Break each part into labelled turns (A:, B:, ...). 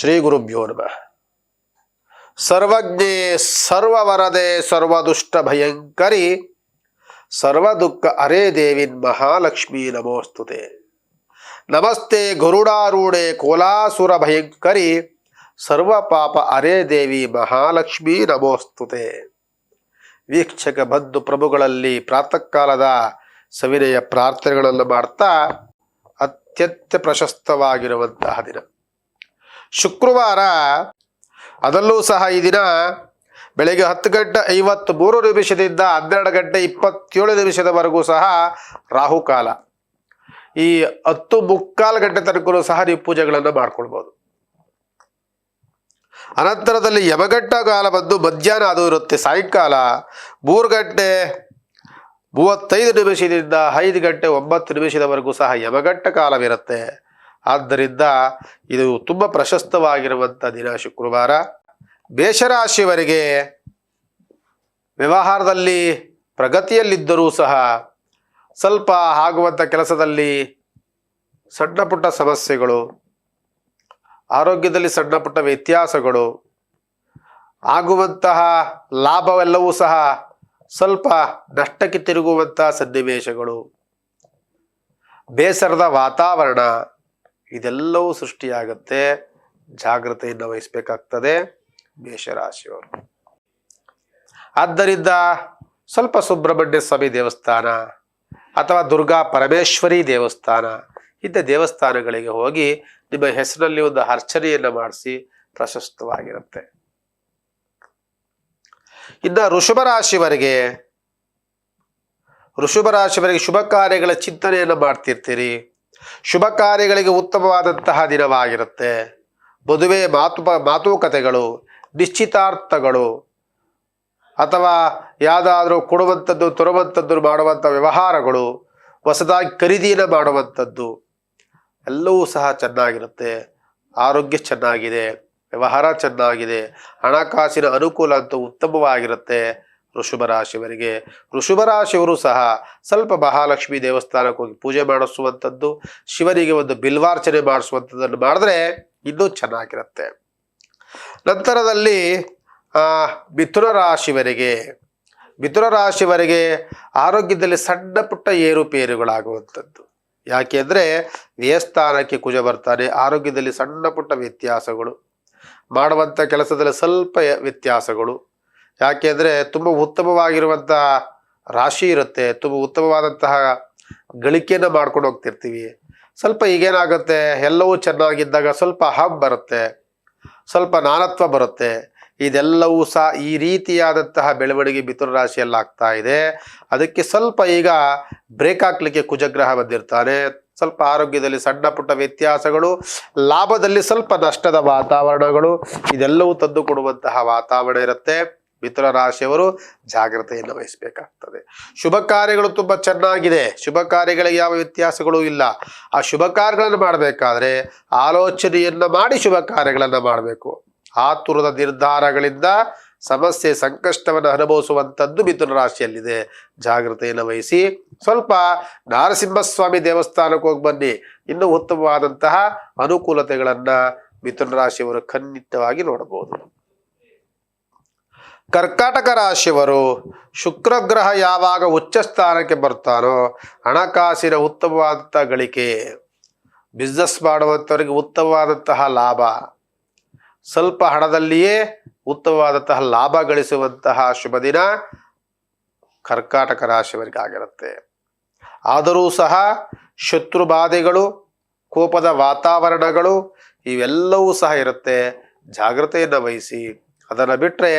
A: ಶ್ರೀ ಗುರುಭ್ಯೋ ನಮಃ. ಸರ್ವಜ್ಞೆ ಸರ್ವವರದೆ ಸರ್ವದುಷ್ಟ ಭಯಂಕರಿ ಸರ್ವ ದುಃಖ ಅರೇ ದೇವಿನ್ ಮಹಾಲಕ್ಷ್ಮಿ ನಮೋಸ್ತುತೆ. ನಮಸ್ತೆ ಗರುಡಾರೂಢೆ ಕೋಲಾಸುರ ಭಯಂಕರಿ, ಸರ್ವ ಪಾಪ ಅರೇ ದೇವಿ ಮಹಾಲಕ್ಷ್ಮಿ ನಮೋಸ್ತುತೆ. ವೀಕ್ಷಕ ಬಂಧು ಪ್ರಭುಗಳಲ್ಲಿ ಪ್ರಾತಃ ಕಾಲದ ಸವಿನಯ ಪ್ರಾರ್ಥನೆಗಳನ್ನು ಮಾಡ್ತಾ ಅತ್ಯಂತ ಪ್ರಶಸ್ತವಾಗಿರುವಂತಹ ದಿನ. ಶುಕ್ರವಾರ, ಅದರಲ್ಲೂ ಸಹ ಈ ದಿನ ಬೆಳಗ್ಗೆ ಹತ್ತು ಗಂಟೆ ಐವತ್ತ್ ಮೂರು ನಿಮಿಷದಿಂದ ಹನ್ನೆರಡು ಗಂಟೆ ಇಪ್ಪತ್ತೇಳು ನಿಮಿಷದವರೆಗೂ ಸಹ ರಾಹುಕಾಲ ಈ ಹತ್ತು ಮುಕ್ಕಾಲು ಗಂಟೆ ತನಕ ಸಹ ನೀವು ಪೂಜೆಗಳನ್ನು ಮಾಡ್ಕೊಳ್ಬೋದು. ಅನಂತರದಲ್ಲಿ ಯಮಗಂಟ ಕಾಲ ಬಂದು ಮಧ್ಯಾಹ್ನ ಅದು ಇರುತ್ತೆ, ಸಾಯಂಕಾಲ ಮೂರು ಗಂಟೆ ಮೂವತ್ತೈದು ನಿಮಿಷದಿಂದ ಐದು ಗಂಟೆ ಒಂಬತ್ತು ನಿಮಿಷದವರೆಗೂ ಸಹ ಯಮಗಂಟ ಕಾಲವಿರುತ್ತೆ. ಆದ್ದರಿಂದ ಇದು ತುಂಬ ಪ್ರಶಸ್ತವಾಗಿರುವಂಥ ದಿನ ಶುಕ್ರವಾರ. ಬೇಷರಾಶಿಯವರಿಗೆ ವ್ಯವಹಾರದಲ್ಲಿ ಪ್ರಗತಿಯಲ್ಲಿದ್ದರೂ ಸಹ ಸ್ವಲ್ಪ ಆಗುವಂಥ ಕೆಲಸದಲ್ಲಿ ಸಣ್ಣ ಪುಟ್ಟ ಸಮಸ್ಯೆಗಳು, ಆರೋಗ್ಯದಲ್ಲಿ ಸಣ್ಣ ಪುಟ್ಟ ವ್ಯತ್ಯಾಸಗಳು, ಆಗುವಂತಹ ಲಾಭವೆಲ್ಲವೂ ಸಹ ಸ್ವಲ್ಪ ನಷ್ಟಕ್ಕೆ ತಿರುಗುವಂತಹ ಸನ್ನಿವೇಶಗಳು. ಬೇಸರದ ವಾತಾವರಣ ಇದೆಲ್ಲವೂ ಸೃಷ್ಟಿಯಾಗುತ್ತೆ. ಜಾಗ್ರತೆಯನ್ನು ವಹಿಸಬೇಕಾಗ್ತದೆ. ಮೇಷರಾಶಿಯವರು. ಆದ್ದರಿಂದ ಸ್ವಲ್ಪ ಸುಬ್ರಹ್ಮಣ್ಯ ಸ್ವಾಮಿ ದೇವಸ್ಥಾನ ಅಥವಾ ದುರ್ಗಾ ಪರಮೇಶ್ವರಿ ದೇವಸ್ಥಾನ ಇಂಥ ದೇವಸ್ಥಾನಗಳಿಗೆ ಹೋಗಿ ನಿಮ್ಮ ಹೆಸರಲ್ಲಿ ಒಂದು ಅರ್ಚನೆಯನ್ನು ಮಾಡಿಸಿ ಪ್ರಶಸ್ತವಾಗಿರುತ್ತೆ. ಇನ್ನು ಋಷಭ ರಾಶಿವರೆಗೆ ಋಷಭ ರಾಶಿವರೆಗೆ ಶುಭ ಕಾರ್ಯಗಳ ಚಿಂತನೆಯನ್ನು ಮಾಡ್ತಿರ್ತೀರಿ. ಶುಭ ಕಾರ್ಯಗಳಿಗೆ ಉತ್ತಮವಾದಂತಹ ದಿನವಾಗಿರುತ್ತೆ. ಮದುವೆ ಮಾತು, ಮಾತುಕತೆಗಳು, ನಿಶ್ಚಿತಾರ್ಥಗಳು, ಅಥವಾ ಯಾವುದಾದ್ರೂ ಕೊಡುವಂಥದ್ದು, ತರುವಂಥದ್ದು ಮಾಡುವಂಥ ವ್ಯವಹಾರಗಳು, ಹೊಸದಾಗಿ ಖರೀದಿಯನ್ನು ಮಾಡುವಂಥದ್ದು, ಎಲ್ಲವೂ ಸಹ ಚೆನ್ನಾಗಿರುತ್ತೆ. ಆರೋಗ್ಯ ಚೆನ್ನಾಗಿದೆ, ವ್ಯವಹಾರ ಚೆನ್ನಾಗಿದೆ, ಹಣಕಾಸಿನ ಅನುಕೂಲ ಅಂತೂ ಉತ್ತಮವಾಗಿರುತ್ತೆ. ಋಷಭ ರಾಶಿಯವರಿಗೆ ಋಷಭ ರಾಶಿಯವರು ಸಹ ಸ್ವಲ್ಪ ಮಹಾಲಕ್ಷ್ಮಿ ದೇವಸ್ಥಾನಕ್ಕೆ ಹೋಗಿ ಪೂಜೆ ಮಾಡಿಸುವಂಥದ್ದು ಶಿವನಿಗೆ ಒಂದು ಬಿಲ್ವಾರ್ಚನೆ ಮಾಡಿಸುವಂಥದ್ದನ್ನು ಮಾಡಿದ್ರೆ ಇನ್ನೂ ಚೆನ್ನಾಗಿರುತ್ತೆ. ನಂತರದಲ್ಲಿ ಮಿಥುನ ರಾಶಿವರೆಗೆ ಮಿಥುನ ರಾಶಿವರೆಗೆ ಆರೋಗ್ಯದಲ್ಲಿ ಸಣ್ಣ ಪುಟ್ಟ ಏರುಪೇರುಗಳಾಗುವಂಥದ್ದು ಯಾಕೆಂದರೆ ದೇವಸ್ಥಾನಕ್ಕೆ ಕುಜ ಬರ್ತಾನೆ ಆರೋಗ್ಯದಲ್ಲಿ ಸಣ್ಣ ಪುಟ್ಟ ವ್ಯತ್ಯಾಸಗಳು. ಮಾಡುವಂಥ ಕೆಲಸದಲ್ಲಿ ಸ್ವಲ್ಪ ವ್ಯತ್ಯಾಸಗಳು. ಯಾಕೆಂದರೆ ತುಂಬ ಉತ್ತಮವಾಗಿರುವಂಥ ರಾಶಿ ಇರುತ್ತೆ, ತುಂಬ ಉತ್ತಮವಾದಂತಹ ಗಳಿಕೆಯನ್ನು ಮಾಡ್ಕೊಂಡು ಹೋಗ್ತಿರ್ತೀವಿ. ಸ್ವಲ್ಪ ಈಗೇನಾಗುತ್ತೆ, ಎಲ್ಲವೂ ಚೆನ್ನಾಗಿದ್ದಾಗ ಸ್ವಲ್ಪ ಹಬ್ ಬರುತ್ತೆ, ಸ್ವಲ್ಪ ನಾನತ್ವ ಬರುತ್ತೆ. ಇದೆಲ್ಲವೂ ಸಹ ಈ ರೀತಿಯಾದಂತಹ ಬೆಳವಣಿಗೆ ಮಿಥುನ ರಾಶಿಯಲ್ಲಿ ಆಗ್ತಾ ಇದೆ. ಅದಕ್ಕೆ ಸ್ವಲ್ಪ ಈಗ ಬ್ರೇಕ್ ಹಾಕ್ಲಿಕ್ಕೆ ಕುಜಗ್ರಹ ಬಂದಿರ್ತಾನೆ. ಸ್ವಲ್ಪ ಆರೋಗ್ಯದಲ್ಲಿ ಸಣ್ಣ ಪುಟ್ಟ ವ್ಯತ್ಯಾಸಗಳು, ಲಾಭದಲ್ಲಿ ಸ್ವಲ್ಪ ನಷ್ಟದ ವಾತಾವರಣಗಳು, ಇದೆಲ್ಲವೂ ತಂದು ಕೊಡುವಂತಹ ವಾತಾವರಣ ಇರುತ್ತೆ. ಮಿಥುನ ರಾಶಿಯವರು ಜಾಗ್ರತೆಯನ್ನು ವಹಿಸಬೇಕಾಗ್ತದೆ. ಶುಭ ಕಾರ್ಯಗಳು ತುಂಬ ಚೆನ್ನಾಗಿದೆ. ಶುಭ ಕಾರ್ಯಗಳಿಗೆ ಯಾವ ವ್ಯತ್ಯಾಸಗಳು ಇಲ್ಲ. ಆ ಶುಭ ಕಾರ್ಯಗಳನ್ನು ಮಾಡಬೇಕಾದ್ರೆ ಆಲೋಚನೆಯನ್ನು ಮಾಡಿ ಶುಭ ಕಾರ್ಯಗಳನ್ನು ಮಾಡಬೇಕು. ಆತುರದ ನಿರ್ಧಾರಗಳಿಂದ ಸಮಸ್ಯೆ, ಸಂಕಷ್ಟವನ್ನು ಅನುಭವಿಸುವಂಥದ್ದು ಮಿಥುನ ರಾಶಿಯಲ್ಲಿದೆ ಜಾಗ್ರತೆಯನ್ನು ವಹಿಸಿ. ಸ್ವಲ್ಪ ನಾರಸಿಂಹಸ್ವಾಮಿ ದೇವಸ್ಥಾನಕ್ಕೆ ಹೋಗಿ ಬನ್ನಿ. ಇನ್ನೂ ಉತ್ತಮವಾದಂತಹ ಅನುಕೂಲತೆಗಳನ್ನು ಮಿಥುನ ರಾಶಿಯವರು ಖಂಡಿತವಾಗಿ ನೋಡಬಹುದು. ಕರ್ಕಾಟಕ ರಾಶಿಯವರು ಶುಕ್ರಗ್ರಹ ಯಾವಾಗ ಉಚ್ಚ ಸ್ಥಾನಕ್ಕೆ ಬರ್ತಾನೋ ಹಣಕಾಸಿನ ಉತ್ತಮವಾದಂತಹ ಗಳಿಕೆ ಬಿಸ್ನೆಸ್ ಮಾಡುವಂಥವರಿಗೆ ಉತ್ತಮವಾದಂತಹ ಲಾಭ, ಸ್ವಲ್ಪ ಹಣದಲ್ಲಿಯೇ ಉತ್ತಮವಾದಂತಹ ಲಾಭ ಗಳಿಸುವಂತಹ ಶುಭ ದಿನ ಕರ್ಕಾಟಕ ರಾಶಿಯವರಿಗೆ ಆಗಿರುತ್ತೆ ಆದರೂ ಸಹ ಶತ್ರು ಬಾಧೆಗಳು, ಕೋಪದ ವಾತಾವರಣಗಳು ಇವೆಲ್ಲವೂ ಸಹ ಇರುತ್ತೆ. ಜಾಗ್ರತೆಯನ್ನು ವಹಿಸಿ ಅದನ್ನು ಬಿಟ್ಟರೆ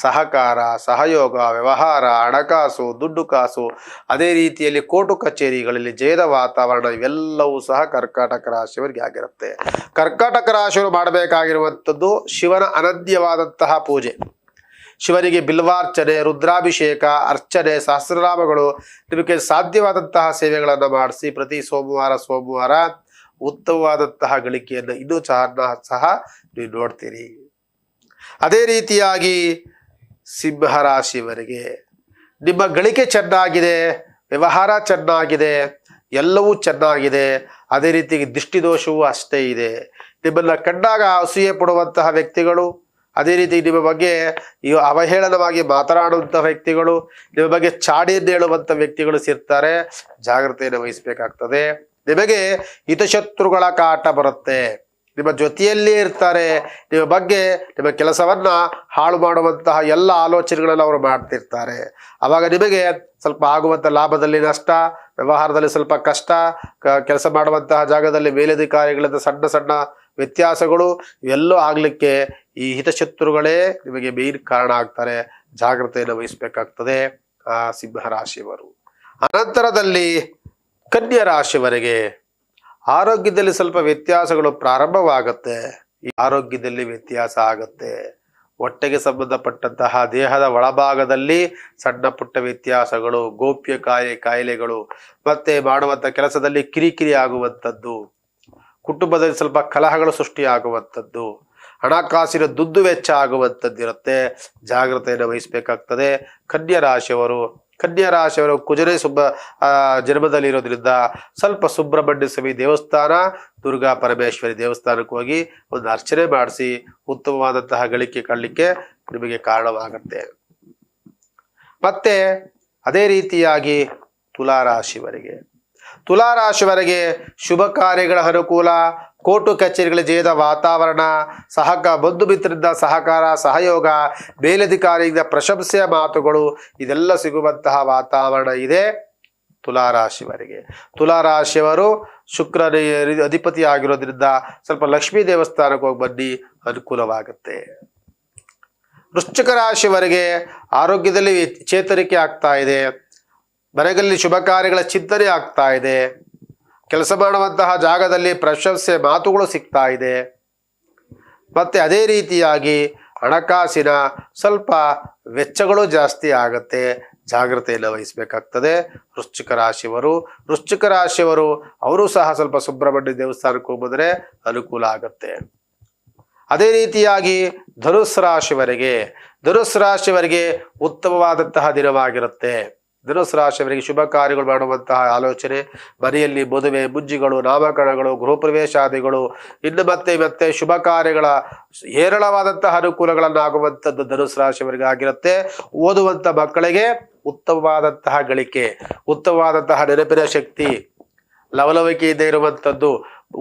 A: ಸಹಕಾರ, ಸಹಯೋಗ, ವ್ಯವಹಾರ, ಹಣಕಾಸು, ದುಡ್ಡು ಕಾಸು, ಅದೇ ರೀತಿಯಲ್ಲಿ ಕೋರ್ಟು ಕಚೇರಿಗಳಲ್ಲಿ ಜಯದ ವಾತಾವರಣ ಇವೆಲ್ಲವೂ ಸಹ ಕರ್ಕಾಟಕ ರಾಶಿಯವರಿಗೆ ಆಗಿರುತ್ತೆ. ಕರ್ಕಾಟಕ ರಾಶಿಯವರು ಮಾಡಬೇಕಾಗಿರುವಂಥದ್ದು ಶಿವನ ಅನದ್ಯವಾದಂತಹ ಪೂಜೆ. ಶಿವನಿಗೆ ಬಿಲ್ವಾರ್ಚನೆ, ರುದ್ರಾಭಿಷೇಕ, ಅರ್ಚನೆ, ಸಹಸ್ರನಾಮಗಳು, ನಿಮಗೆ ಸಾಧ್ಯವಾದಂತಹ ಸೇವೆಗಳನ್ನು ಮಾಡಿಸಿ ಪ್ರತಿ ಸೋಮವಾರ ಸೋಮವಾರ ಉತ್ತಮವಾದಂತಹ ಗಳಿಕೆಯನ್ನು ಇನ್ನೂ ಸಹ ಸಹ ನೀವು ನೋಡ್ತೀರಿ. ಅದೇ ರೀತಿಯಾಗಿ ಸಿಂಹರಾಶಿಯವರಿಗೆ ನಿಮ್ಮ ಗಳಿಕೆ ಚೆನ್ನಾಗಿದೆ, ವ್ಯವಹಾರ ಚೆನ್ನಾಗಿದೆ, ಎಲ್ಲವೂ ಚೆನ್ನಾಗಿದೆ, ಅದೇ ರೀತಿ ದೃಷ್ಟಿದೋಷವೂ ಅಷ್ಟೇ ಇದೆ. ನಿಮ್ಮನ್ನು ಕಂಡಾಗ ಅಸೂಯೆ ಪಡುವಂತಹ ವ್ಯಕ್ತಿಗಳು, ಅದೇ ರೀತಿ ನಿಮ್ಮ ಬಗ್ಗೆ ಈ ಅವಹೇಳನವಾಗಿ ಮಾತನಾಡುವಂಥ ವ್ಯಕ್ತಿಗಳು, ನಿಮ್ಮ ಬಗ್ಗೆ ಚಾಡಿಯನ್ನು ಹೇಳುವಂಥ ವ್ಯಕ್ತಿಗಳು ಸೇರ್ತಾರೆ ಜಾಗ್ರತೆಯನ್ನು ವಹಿಸಬೇಕಾಗ್ತದೆ. ನಿಮಗೆ ಹಿತಶತ್ರುಗಳ ಕಾಟ ಬರುತ್ತೆ. ನಿಮ್ಮ ಜೊತೆಯಲ್ಲೇ ಇರ್ತಾರೆ, ನಿಮ್ಮ ಬಗ್ಗೆ ನಿಮ್ಮ ಕೆಲಸವನ್ನು ಹಾಳು ಮಾಡುವಂತಹ ಎಲ್ಲ ಆಲೋಚನೆಗಳನ್ನು ಅವರು ಮಾಡ್ತಿರ್ತಾರೆ. ಆವಾಗ ನಿಮಗೆ ಸ್ವಲ್ಪ ಆಗುವಂಥ ಲಾಭದಲ್ಲಿ ನಷ್ಟ, ವ್ಯವಹಾರದಲ್ಲಿ ಸ್ವಲ್ಪ ಕಷ್ಟ ಕೆಲಸ ಮಾಡುವಂತಹ ಜಾಗದಲ್ಲಿ ಮೇಲಧಿಕಾರಿಗಳಿಂದ ಸಣ್ಣ ಸಣ್ಣ ವ್ಯತ್ಯಾಸಗಳು ಇವೆಲ್ಲೂ ಆಗಲಿಕ್ಕೆ ಈ ಹಿತಶತ್ರುಗಳೇ ನಿಮಗೆ ಮೇನ್ ಕಾರಣ ಆಗ್ತಾರೆ. ಜಾಗ್ರತೆಯನ್ನು ವಹಿಸಬೇಕಾಗ್ತದೆ ಆ ಸಿಂಹ ರಾಶಿಯವರು. ಅನಂತರದಲ್ಲಿ ಕನ್ಯಾ ರಾಶಿಯವರೆಗೆ ಆರೋಗ್ಯದಲ್ಲಿ ಸ್ವಲ್ಪ ವ್ಯತ್ಯಾಸಗಳು ಪ್ರಾರಂಭವಾಗುತ್ತೆ. ಈ ಆರೋಗ್ಯದಲ್ಲಿ ವ್ಯತ್ಯಾಸ ಆಗುತ್ತೆ. ಹೊಟ್ಟೆಗೆ ಸಂಬಂಧಪಟ್ಟಂತಹ ದೇಹದ ಒಳಭಾಗದಲ್ಲಿ ಸಣ್ಣ ಪುಟ್ಟ ವ್ಯತ್ಯಾಸಗಳು, ಗೋಪ್ಯ ಕಾಯಿ ಕಾಯಿಲೆಗಳು, ಮತ್ತೆ ಮಾಡುವಂಥ ಕೆಲಸದಲ್ಲಿ ಕಿರಿಕಿರಿ ಆಗುವಂಥದ್ದು, ಕುಟುಂಬದಲ್ಲಿ ಸ್ವಲ್ಪ ಕಲಹಗಳು ಸೃಷ್ಟಿಯಾಗುವಂಥದ್ದು, ಹಣಕಾಸಿನ ದುಡ್ಡು ವೆಚ್ಚ ಆಗುವಂಥದ್ದಿರುತ್ತೆ. ಜಾಗ್ರತೆಯನ್ನು ವಹಿಸಬೇಕಾಗ್ತದೆ. ಕನ್ಯಾ ರಾಶಿಯವರು ಕನ್ಯಾ ರಾಶಿಯವರು ಕುಜರೆ ಸುಬ್ಬ ಜನ್ಮದಲ್ಲಿ ಜನ್ಮದಲ್ಲಿರೋದ್ರಿಂದ ಸ್ವಲ್ಪ ಸುಬ್ರಹ್ಮಣ್ಯ ಸ್ವಾಮಿ ದೇವಸ್ಥಾನ, ದುರ್ಗಾ ಪರಮೇಶ್ವರಿ ದೇವಸ್ಥಾನಕ್ಕೆ ಹೋಗಿ ಒಂದು ಅರ್ಚನೆ ಮಾಡಿಸಿ ಉತ್ತಮವಾದಂತಹ ಗಳಿಕೆ ಕಾಣಲಿಕ್ಕೆ ನಿಮಗೆ ಕಾರಣವಾಗುತ್ತೆ. ಮತ್ತೆ ಅದೇ ರೀತಿಯಾಗಿ ತುಲಾರಾಶಿವರೆಗೆ ತುಲಾರಾಶಿವರೆಗೆ ಶುಭ ಕಾರ್ಯಗಳ ಅನುಕೂಲ, ಕೋರ್ಟು ಕಚೇರಿಗಳ ಜಯದ ವಾತಾವರಣ, ಸಹಕ ಬಂಧು ಮಿತ್ರರಿಂದ ಸಹಕಾರ, ಸಹಯೋಗ, ಮೇಲಧಿಕಾರಿಯಿಂದ ಪ್ರಶಂಸೆಯ ಮಾತುಗಳು, ಇದೆಲ್ಲ ಸಿಗುವಂತಹ ವಾತಾವರಣ ಇದೆ ತುಲಾರಾಶಿವರಿಗೆ. ತುಲಾರಾಶಿಯವರು ಶುಕ್ರನ ಅಧಿಪತಿ ಆಗಿರೋದ್ರಿಂದ ಸ್ವಲ್ಪ ಲಕ್ಷ್ಮೀ ದೇವಸ್ಥಾನಕ್ಕೆ ಹೋಗಿ ಬನ್ನಿ, ಅನುಕೂಲವಾಗುತ್ತೆ. ವೃಶ್ಚಿಕ ರಾಶಿಯವರೆಗೆ ಆರೋಗ್ಯದಲ್ಲಿ ಚೇತರಿಕೆ ಆಗ್ತಾ ಇದೆ. ಮನೆಗಳಲ್ಲಿ ಶುಭ ಕಾರ್ಯಗಳ ಚಿಂತನೆ ಆಗ್ತಾ ಇದೆ. ಕೆಲಸ ಮಾಡುವಂತಹ ಜಾಗದಲ್ಲಿ ಪ್ರಶಂಸೆ ಮಾತುಗಳು ಸಿಗ್ತಾ ಇದೆ. ಮತ್ತೆ ಅದೇ ರೀತಿಯಾಗಿ ಹಣಕಾಸಿನ ಸ್ವಲ್ಪ ವೆಚ್ಚಗಳು ಜಾಸ್ತಿ ಆಗುತ್ತೆ. ಜಾಗ್ರತೆಯನ್ನು ವಹಿಸಬೇಕಾಗ್ತದೆ. ವೃಶ್ಚಿಕ ರಾಶಿಯವರು ವೃಶ್ಚಿಕ ರಾಶಿಯವರು ಅವರು ಸಹ ಸ್ವಲ್ಪ ಸುಬ್ರಹ್ಮಣ್ಯ ದೇವಸ್ಥಾನಕ್ಕೆ ಹೋಗಿದ್ರೆ ಅನುಕೂಲ ಆಗುತ್ತೆ. ಅದೇ ರೀತಿಯಾಗಿ ಧನುಸ್ ರಾಶಿವರಿಗೆ ಧನುಸ್ ರಾಶಿಯವರಿಗೆ ಉತ್ತಮವಾದಂತಹ ದಿನವಾಗಿರುತ್ತೆ. ಧನುಸ್ ರಾಶಿಯವರಿಗೆ ಶುಭ ಕಾರ್ಯಗಳು ಮಾಡುವಂತಹ ಆಲೋಚನೆ. ಮನೆಯಲ್ಲಿ ಮದುವೆ ಬುಜ್ಜಿಗಳು ನಾಮಕರಣಗಳು, ಗೃಹಪ್ರವೇಶಾದಿಗಳು, ಇನ್ನು ಮತ್ತೆ ಮತ್ತೆ ಶುಭ ಕಾರ್ಯಗಳ ಹೇರಳವಾದಂತಹ ಅನುಕೂಲಗಳನ್ನಾಗುವಂಥದ್ದು ಧನುಸ್ ರಾಶಿಯವರಿಗೆ ಆಗಿರುತ್ತೆ. ಓದುವಂಥ ಮಕ್ಕಳಿಗೆ ಉತ್ತಮವಾದಂತಹ ಗಳಿಕೆ, ಉತ್ತಮವಾದಂತಹ ನೆನಪಿನ ಶಕ್ತಿ ಲವಲವಿಕೆಯಿಂದ ಇರುವಂಥದ್ದು,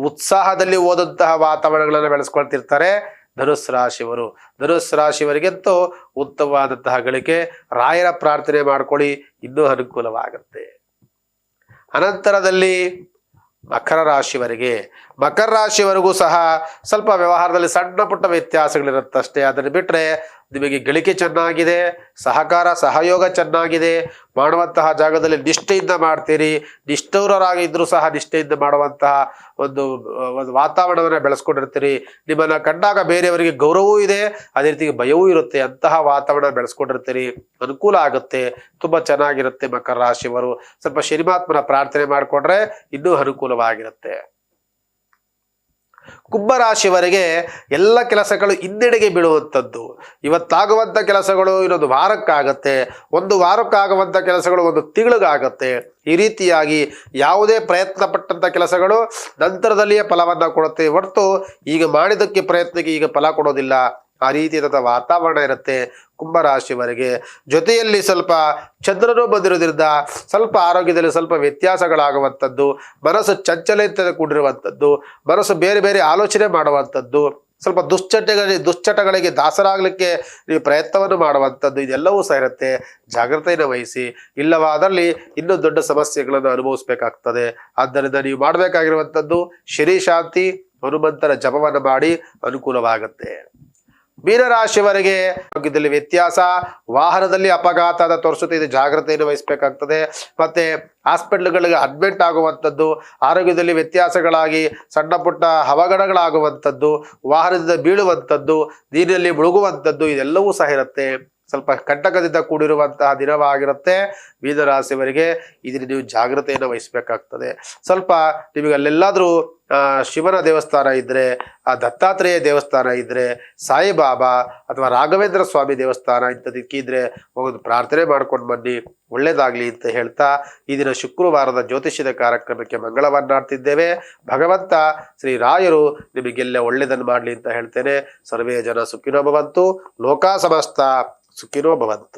A: ಉತ್ಸಾಹದಲ್ಲಿ ಓದಂತಹ ವಾತಾವರಣಗಳನ್ನು ಬೆಳೆಸ್ಕೊಳ್ತಿರ್ತಾರೆ. ಧನುಸ್ ರಾಶಿಯವರು. ಧನುಸ್ ರಾಶಿಯವರಿಗಂತೂ ಉತ್ತಮವಾದಂತಹ ಗಳಿಕೆ. ರಾಯರ ಪ್ರಾರ್ಥನೆ ಮಾಡ್ಕೊಳ್ಳಿ, ಇನ್ನೂ ಅನುಕೂಲವಾಗುತ್ತೆ. ಅನಂತರದಲ್ಲಿ ಮಕರ ರಾಶಿಯವರಿಗೆ. ಮಕರ ರಾಶಿಯವರೆಗೂ ಸಹ ಸ್ವಲ್ಪ ವ್ಯವಹಾರದಲ್ಲಿ ಸಣ್ಣ ಪುಟ್ಟ ವ್ಯತ್ಯಾಸಗಳಿರುತ್ತಷ್ಟೇ. ಅದನ್ನು ಬಿಟ್ಟರೆ ನಿಮಗೆ ಗಳಿಕೆ ಚೆನ್ನಾಗಿದೆ, ಸಹಕಾರ, ಸಹಯೋಗ ಚೆನ್ನಾಗಿದೆ, ಮಾಡುವಂತಹ ಜಾಗದಲ್ಲಿ ನಿಷ್ಠೆಯಿಂದ ಮಾಡ್ತೀರಿ ನಿಷ್ಠೂರರಾಗಿದ್ದರೂ ಸಹ ನಿಷ್ಠೆಯಿಂದ ಮಾಡುವಂತಹ ಒಂದು ಒಂದು ವಾತಾವರಣವನ್ನು ಬೆಳೆಸ್ಕೊಂಡಿರ್ತೀರಿ. ನಿಮ್ಮನ್ನು ಕಂಡಾಗ ಬೇರೆಯವರಿಗೆ ಗೌರವವೂ ಇದೆ, ಅದೇ ರೀತಿ ಭಯವೂ ಇರುತ್ತೆ. ಅಂತಹ ವಾತಾವರಣ ಬೆಳೆಸ್ಕೊಂಡಿರ್ತೀರಿ. ಅನುಕೂಲ ಆಗುತ್ತೆ, ತುಂಬ ಚೆನ್ನಾಗಿರುತ್ತೆ ಮಕರ ರಾಶಿಯವರು. ಸ್ವಲ್ಪ ಶನಿಮಾತ್ಮನ ಪ್ರಾರ್ಥನೆ ಮಾಡಿಕೊಂಡ್ರೆ ಇನ್ನೂ ಅನುಕೂಲವಾಗಿರುತ್ತೆ. ಕುಂಭರಾಶಿಯವರೆಗೆ ಎಲ್ಲ ಕೆಲಸಗಳು ಹಿನ್ನಡೆಗೆ ಬೀಳುವಂಥದ್ದು. ಇವತ್ತಾಗುವಂಥ ಕೆಲಸಗಳು ಇನ್ನೊಂದು ವಾರಕ್ಕಾಗತ್ತೆ, ಒಂದು ವಾರಕ್ಕಾಗುವಂಥ ಕೆಲಸಗಳು ಒಂದು ತಿಂಗಳಿಗಾಗತ್ತೆ. ಈ ರೀತಿಯಾಗಿ ಯಾವುದೇ ಪ್ರಯತ್ನ ಪಟ್ಟಂಥ ಕೆಲಸಗಳು ನಂತರದಲ್ಲಿಯೇ ಫಲವನ್ನು ಕೊಡುತ್ತೆ ಹೊರತು ಈಗ ಮಾಡಿದ್ದಕ್ಕೆ ಪ್ರಯತ್ನಕ್ಕೆ ಈಗ ಫಲ ಕೊಡೋದಿಲ್ಲ. ಆ ರೀತಿಯಾದ ವಾತಾವರಣ ಇರುತ್ತೆ ಕುಂಭರಾಶಿಯವರೆಗೆ. ಜೊತೆಯಲ್ಲಿ ಸ್ವಲ್ಪ ಚಂದ್ರನು ಬಂದಿರೋದ್ರಿಂದ ಸ್ವಲ್ಪ ಆರೋಗ್ಯದಲ್ಲಿ ಸ್ವಲ್ಪ ವ್ಯತ್ಯಾಸಗಳಾಗುವಂಥದ್ದು, ಮನಸ್ಸು ಚಂಚಲತೆಯಿಂದ ಕೂಡಿರುವಂಥದ್ದು, ಮನಸ್ಸು ಬೇರೆ ಬೇರೆ ಆಲೋಚನೆ ಮಾಡುವಂಥದ್ದು, ಸ್ವಲ್ಪ ದುಶ್ಚಟಗಳಿಗೆ ದುಶ್ಚಟಗಳಿಗೆ ದಾಸರಾಗಲಿಕ್ಕೆ ನೀವು ಪ್ರಯತ್ನವನ್ನು ಮಾಡುವಂಥದ್ದು ಇದೆಲ್ಲವೂ ಸಹ ಇರುತ್ತೆ. ಜಾಗ್ರತೆಯನ್ನು ವಹಿಸಿ. ಇಲ್ಲವಾದಲ್ಲಿ ಇನ್ನೂ ದೊಡ್ಡ ಸಮಸ್ಯೆಗಳನ್ನು ಅನುಭವಿಸಬೇಕಾಗ್ತದೆ. ಆದ್ದರಿಂದ ನೀವು ಮಾಡಬೇಕಾಗಿರುವಂಥದ್ದು ಶನಿ ಶಾಂತಿ ಹನುಮಂತರ ಜಪವನ್ನು ಮಾಡಿ ಅನುಕೂಲವಾಗುತ್ತೆ. ಮೀನರಾಶಿಯವರೆಗೆ ಆರೋಗ್ಯದಲ್ಲಿ ವ್ಯತ್ಯಾಸ, ವಾಹನದಲ್ಲಿ ಅಪಘಾತದ ತೋರಿಸುತ್ತೆ, ಇದು ಜಾಗ್ರತೆಯನ್ನು ವಹಿಸಬೇಕಾಗ್ತದೆ. ಮತ್ತೆ ಹಾಸ್ಪಿಟ್ಲ್ಗಳಿಗೆ ಅಡ್ಮಿಟ್ ಆಗುವಂಥದ್ದು, ಆರೋಗ್ಯದಲ್ಲಿ ವ್ಯತ್ಯಾಸಗಳಾಗಿ, ಸಣ್ಣ ಪುಟ್ಟ ಅವಘಡಗಳಾಗುವಂಥದ್ದು, ವಾಹನದಿಂದ ಬೀಳುವಂಥದ್ದು, ನೀರಿನಲ್ಲಿ ಮುಳುಗುವಂಥದ್ದು, ಇದೆಲ್ಲವೂ ಸಹ ಇರುತ್ತೆ. ಸ್ವಲ್ಪ ಕಂಟಕದಿಂದ ಕೂಡಿರುವಂತಹ ದಿನವಾಗಿರುತ್ತೆ ಮೀನರಾಶಿಯವರಿಗೆ. ಇದನ್ನು ನೀವು ಜಾಗ್ರತೆಯನ್ನು ವಹಿಸಬೇಕಾಗ್ತದೆ. ಸ್ವಲ್ಪ ನಿಮಗೆ ಅಲ್ಲೆಲ್ಲಾದರೂ ಶಿವನ ದೇವಸ್ಥಾನ ಇದ್ದರೆ ಆ ದತ್ತಾತ್ರೇಯ ದೇವಸ್ಥಾನ ಇದ್ದರೆ ಸಾಯಿಬಾಬಾ ಅಥವಾ ರಾಘವೇಂದ್ರ ಸ್ವಾಮಿ ದೇವಸ್ಥಾನ ಇಂಥದಕ್ಕಿದ್ರೆ ಹೋಗೋದು ಪ್ರಾರ್ಥನೆ ಮಾಡ್ಕೊಂಡು ಬನ್ನಿ, ಒಳ್ಳೇದಾಗಲಿ ಅಂತ ಹೇಳ್ತಾ ಈ ದಿನ ಶುಕ್ರವಾರದ ಜ್ಯೋತಿಷ್ಯದ ಕಾರ್ಯಕ್ರಮಕ್ಕೆ ಮಂಗಳವನ್ನಾಡ್ತಿದ್ದೇವೆ. ಭಗವಂತ, ಶ್ರೀ ರಾಯರು ನಿಮಗೆಲ್ಲ ಒಳ್ಳೆಯದನ್ನು ಮಾಡಲಿ ಅಂತ ಹೇಳ್ತೇನೆ. ಸರ್ವೇ ಜನ ಸುಖಿನೋ ಭವಂತು, ಲೋಕಾ ಸಮಸ್ತ ಸುಖಿನೋ ಭವಂತು.